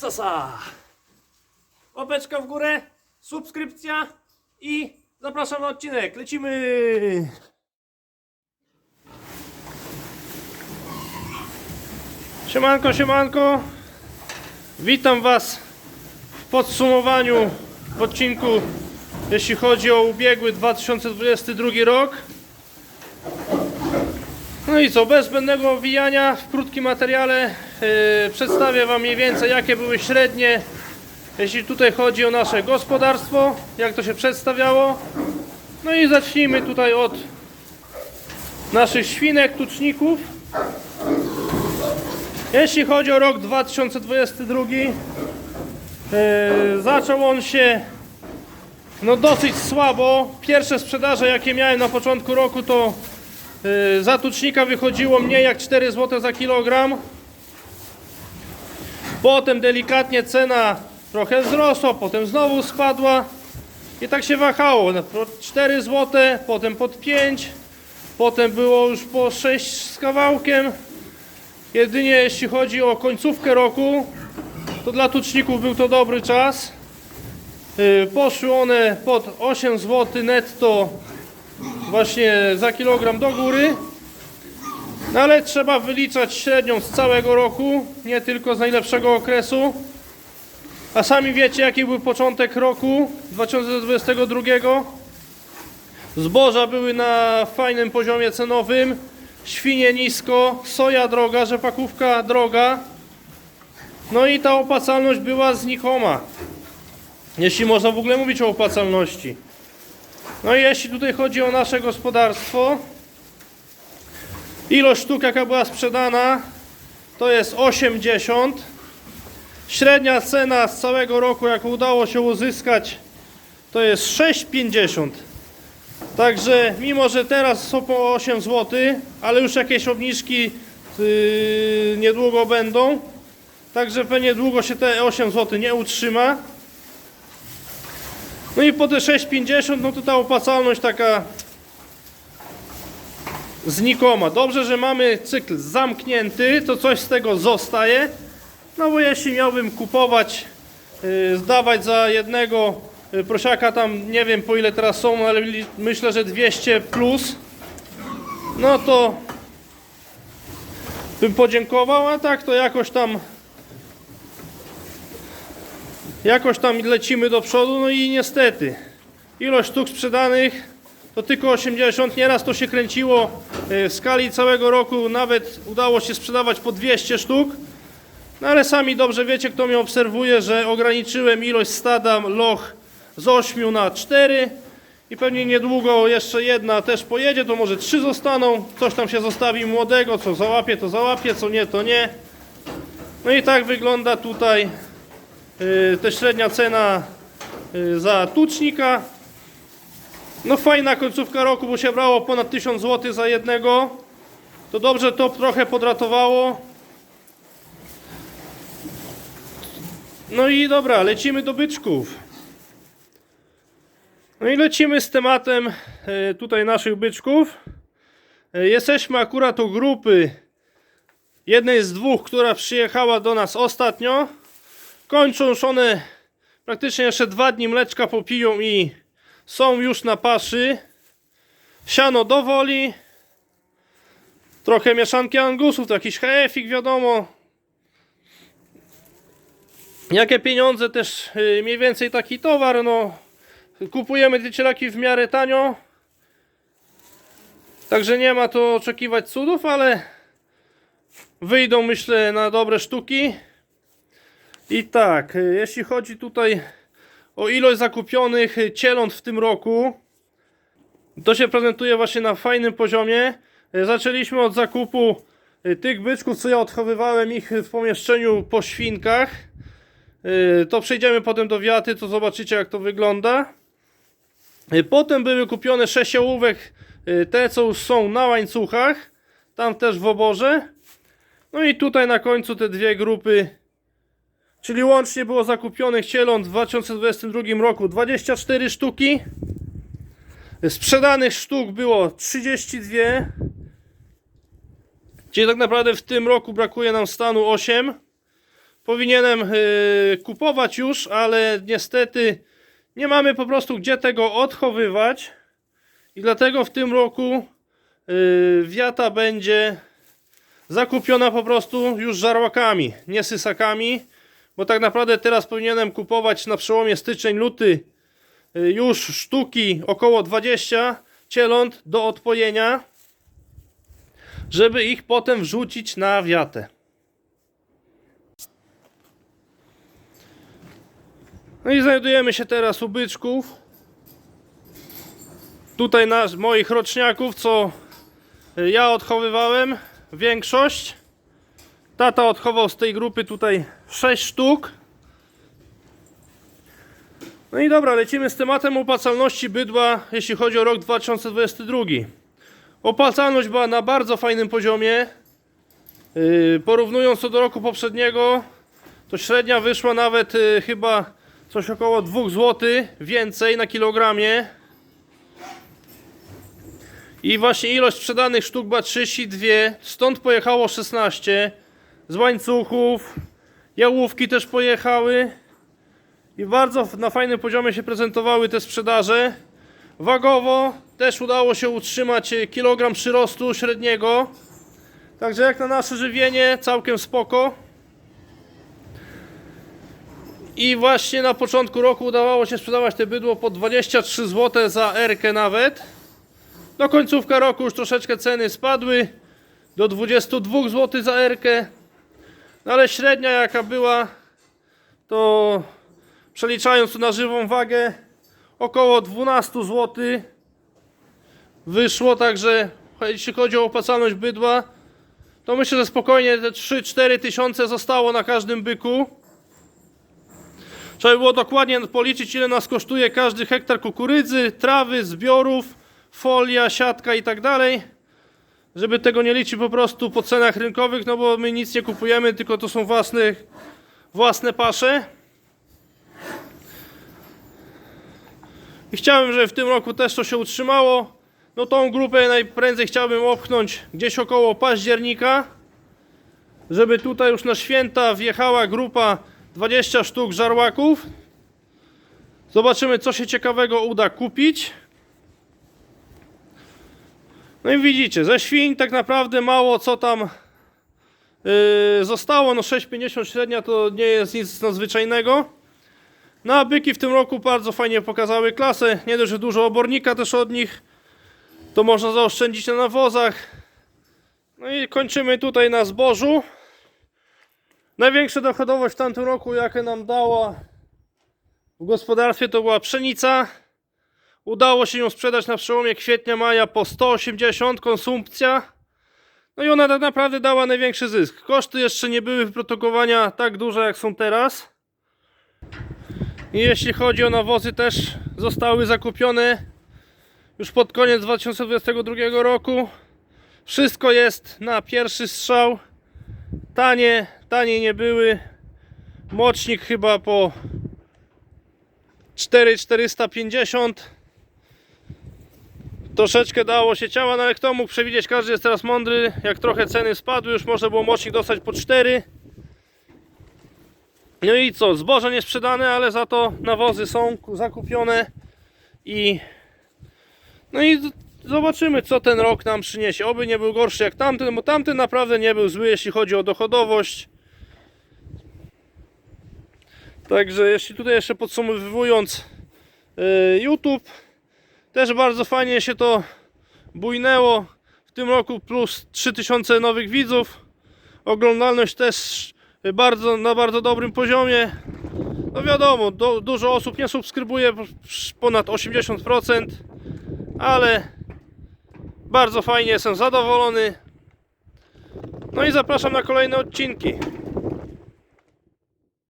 Upsasa! Łapeczka w górę, subskrypcja i zapraszam na odcinek. Lecimy! Siemanko, siemanko. Witam Was w podsumowaniu w odcinku, jeśli chodzi o ubiegły 2022 rok. No i co, bez zbędnego owijania w krótkim materiale przedstawię Wam mniej więcej jakie były średnie, jeśli tutaj chodzi o nasze gospodarstwo, jak to się przedstawiało. No i zacznijmy tutaj od naszych świnek, tuczników. Jeśli chodzi o rok 2022, yy, zaczął on się no dosyć słabo. Pierwsze sprzedaże jakie miałem na początku roku to yy, za tucznika wychodziło mniej jak 4 zł za kilogram. Potem delikatnie cena trochę wzrosła, potem znowu spadła i tak się wahało. Na po 4 zł, potem pod 5, potem było już po 6 z kawałkiem. Jedynie jeśli chodzi o końcówkę roku, to dla tuczników był to dobry czas. Yy, Poszły one pod 8 zł netto właśnie za kilogram do góry. No ale trzeba wyliczać średnią z całego roku, nie tylko z najlepszego okresu. A sami wiecie jaki był początek roku 2022. Zboża były na fajnym poziomie cenowym, świnie nisko, soja droga, rzepakówka droga. No i ta opłacalność była znikoma. Jeśli można w ogóle mówić o opłacalności. No i jeśli tutaj chodzi o nasze gospodarstwo, ilość sztuk jaka była sprzedana to jest 80. Średnia cena z całego roku jaką udało się uzyskać to jest 6,50. Także mimo, że teraz są po 8 zł, ale już jakieś obniżki yy, niedługo będą. Także pewnie długo się te 8 zł nie utrzyma. No i po te 6,50 no to ta opłacalność taka znikoma. Dobrze, że mamy cykl zamknięty, to coś z tego zostaje. No bo jeśli miałbym kupować, yy, zdawać za jednego yy, prosiaka tam, nie wiem po ile teraz są, ale myślę, że 200 plus, no to bym podziękował, a tak to jakoś tam jakoś tam lecimy do przodu, no i niestety ilość sztuk sprzedanych to tylko 80, nieraz to się kręciło e, w skali całego roku, nawet udało się sprzedawać po 200 sztuk. No ale sami dobrze wiecie, kto mnie obserwuje, że ograniczyłem ilość stada loch z 8 na 4 i pewnie niedługo jeszcze jedna też pojedzie, to może 3 zostaną. Coś tam się zostawi młodego, co załapie, to załapie, co nie, to nie. No i tak wygląda tutaj yy, średnia cena yy, za tucznika. No fajna końcówka roku, bo się brało ponad 1000 zł za jednego. To dobrze to trochę podratowało. No i dobra, lecimy do byczków. No i lecimy z tematem e, tutaj naszych byczków. E, Jesteśmy akurat u grupy jednej z dwóch, która przyjechała do nas ostatnio. Kończą już one praktycznie jeszcze dwa dni mleczka popiją i są już na paszy. Siano dowoli. Trochę mieszanki angusów, to jakiś hefik wiadomo. Jakie pieniądze też y, mniej więcej taki towar, no kupujemy te cielaki w miarę tanio. Także nie ma to oczekiwać cudów, ale wyjdą myślę na dobre sztuki. I tak, y, jeśli chodzi tutaj o ilość zakupionych y, cieląt w tym roku, to się prezentuje właśnie na fajnym poziomie. Y, Zaczęliśmy od zakupu y, tych byczków, co ja odchowywałem ich w pomieszczeniu po świnkach. To przejdziemy potem do wiaty, to zobaczycie jak to wygląda. Potem były kupione 6 ołówek, y, te co już są na łańcuchach, tam też w oborze. No i tutaj na końcu te dwie grupy, czyli łącznie było zakupionych cieląt w 2022 roku 24 sztuki. Sprzedanych sztuk było 32. Czyli tak naprawdę w tym roku brakuje nam stanu 8. powinienem yy, kupować już, ale niestety nie mamy po prostu gdzie tego odchowywać i dlatego w tym roku yy, wiata będzie zakupiona po prostu już żarłakami, nie sysakami, bo tak naprawdę teraz powinienem kupować na przełomie styczeń-luty y, już sztuki około 20 cieląt do odpojenia, żeby ich potem wrzucić na wiatę. No i znajdujemy się teraz u byczków. Tutaj na moich roczniaków, co y, ja odchowywałem, większość. Tata odchował z tej grupy tutaj 6 sztuk. No i dobra, lecimy z tematem opłacalności bydła, jeśli chodzi o rok 2022. Opłacalność była na bardzo fajnym poziomie. Yy, porównując to do roku poprzedniego, to średnia wyszła nawet yy, chyba coś około 2 zł więcej na kilogramie. I właśnie ilość sprzedanych sztuk była 32, stąd pojechało 16 z łańcuchów, jałówki też pojechały i bardzo na fajnym poziomie się prezentowały te sprzedaże. Wagowo też udało się utrzymać e, kilogram przyrostu średniego. Także jak na nasze żywienie całkiem spoko. I właśnie na początku roku udawało się sprzedawać te bydło po 23 zł za erkę nawet. Do końcówka roku już troszeczkę ceny spadły do 22 zł za erkę. No ale średnia jaka była, to przeliczając to na żywą wagę, około 12 zł wyszło. Także jeśli chodzi o opłacalność bydła, to myślę, że spokojnie te 3-4 tysiące zostało na każdym byku. Trzeba by było dokładnie policzyć, ile nas kosztuje każdy hektar kukurydzy, trawy, zbiorów, folia, siatka i tak dalej. Żeby tego nie liczyć po prostu po cenach rynkowych, no bo my nic nie kupujemy, tylko to są własne, własne pasze. I chciałem, żeby w tym roku też to się utrzymało. No tą grupę najprędzej chciałbym opchnąć gdzieś około października. Żeby tutaj już na święta wjechała grupa 20 sztuk żarłaków. Zobaczymy co się ciekawego uda kupić. No i widzicie, ze świń tak naprawdę mało co tam yy, zostało. No 6,50 średnia to nie jest nic nadzwyczajnego. No a byki w tym roku bardzo fajnie pokazały klasę. Nie dość, że dużo obornika też od nich. To można zaoszczędzić na nawozach. No i kończymy tutaj na zbożu. Największa dochodowość w tamtym roku, jakie nam dała w gospodarstwie, to była pszenica. Udało się ją sprzedać na przełomie kwietnia-maja po 180 konsumpcja. No i ona tak naprawdę dała największy zysk. Koszty jeszcze nie były wyprodukowania tak duże jak są teraz. I jeśli chodzi o nawozy też zostały zakupione już pod koniec 2022 roku. Wszystko jest na pierwszy strzał. Tanie, tanie nie były. Mocznik chyba po 4,450 troszeczkę dało się ciała, no ale kto mógł przewidzieć, każdy jest teraz mądry, jak trochę ceny spadły, już można było mocznik dostać po 4 no i co, zboże nie sprzedane, ale za to nawozy są zakupione. I no i zobaczymy co ten rok nam przyniesie, oby nie był gorszy jak tamten, bo tamten naprawdę nie był zły jeśli chodzi o dochodowość. Także jeśli tutaj jeszcze podsumowując yy, YouTube też bardzo fajnie się to bujnęło. W tym roku plus 3000 nowych widzów. Oglądalność też bardzo, na bardzo dobrym poziomie. No wiadomo, do, dużo osób nie subskrybuje, ponad 80%, ale bardzo fajnie jestem zadowolony. No i zapraszam na kolejne odcinki.